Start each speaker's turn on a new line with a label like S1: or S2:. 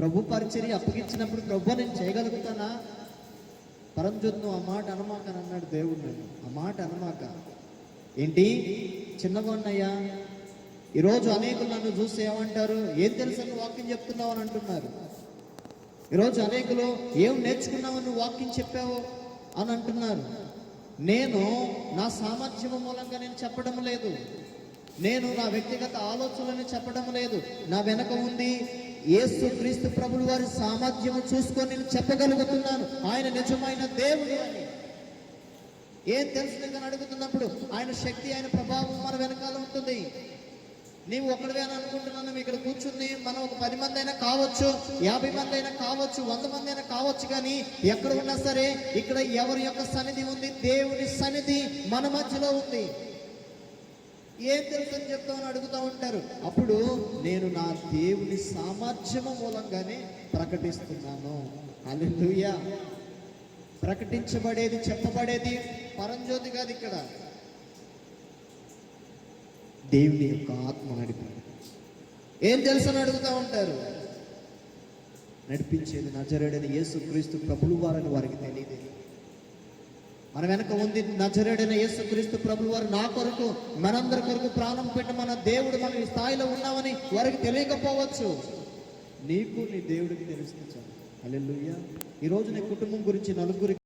S1: ప్రభు పరిచర్య అప్పగించినప్పుడు ప్రభు నేను చేయగలుగుతానా? పరంజ్యోతి నువ్వు ఆ మాట అనమాక అని అన్నాడు దేవుడు నన్ను. ఆ మాట అనమాక. ఏంటి? చిన్నగొన్నయ్యా ఈరోజు అనేకులు నన్ను చూస్తే ఏమంటారు? ఏం తెలుసు నువ్వు వాక్యం చెప్తున్నావు అని అంటున్నారు. ఈరోజు అనేకులు ఏం నేర్చుకున్నావు నువ్వు వాక్యం చెప్పావు? అని అంటున్నారు. నేను నా సామర్థ్యం మూలంగా నేను చెప్పడం లేదు. నేను నా వ్యక్తిగత ఆలోచనలను చెప్పడం లేదు. నా వెనక ఉంది. యేసు క్రీస్తు ప్రభులు వారి సామర్థ్యము చూసుకొని నేను చెప్పగలుగుతున్నాను. ఆయన నిజమైన దేవుడు అని. ఏం తెలుసు అని అడుగుతున్నప్పుడు ఆయన శక్తి ఆయన ప్రభావం మన వెనకాల ఉంటుంది. నీవు ఒకడివే అని అనుకుంటున్నాను ఇక్కడ కూర్చుంది మనం ఒక పది మంది అయినా కావచ్చు యాభై మంది అయినా కావచ్చు వంద మంది అయినా కావచ్చు కానీ ఎక్కడ ఉన్నా సరే ఇక్కడ ఎవరి యొక్క సన్నిధి ఉంది? దేవుని సన్నిధి మన మధ్యలో ఉంది. ఏం తెలుసు అని చెప్తామని అడుగుతూ ఉంటారు. అప్పుడు నేను నా దేవుని సామర్థ్యము మూలంగానే ప్రకటిస్తున్నాను. హల్లెలూయా. ప్రకటించబడేది చెప్పబడేది పరంజ్యోతి కాదు ఇక్కడ. దేవుని యొక్క ఆత్మ నడిపి ఏం తెలుసు అని అడుగుతూ ఉంటారు. నడిపించేది నజరేడని యేసుక్రీస్తు ప్రభులు వారని వారికి తెలియదు. మన వెనక ఉంది నజరేడైన యేసు క్రీస్తు ప్రభులు వారు నా కొరకు మనందరి కొరకు ప్రాణం పెట్టి మన దేవుడు మనం ఈ స్థాయిలో ఉన్నామని వారికి తెలియకపోవచ్చు. నీకు నీ దేవుడికి తెలుస్తుంది అల్లెలుయ్య ఈరోజు నీ కుటుంబం గురించి నలుగురికి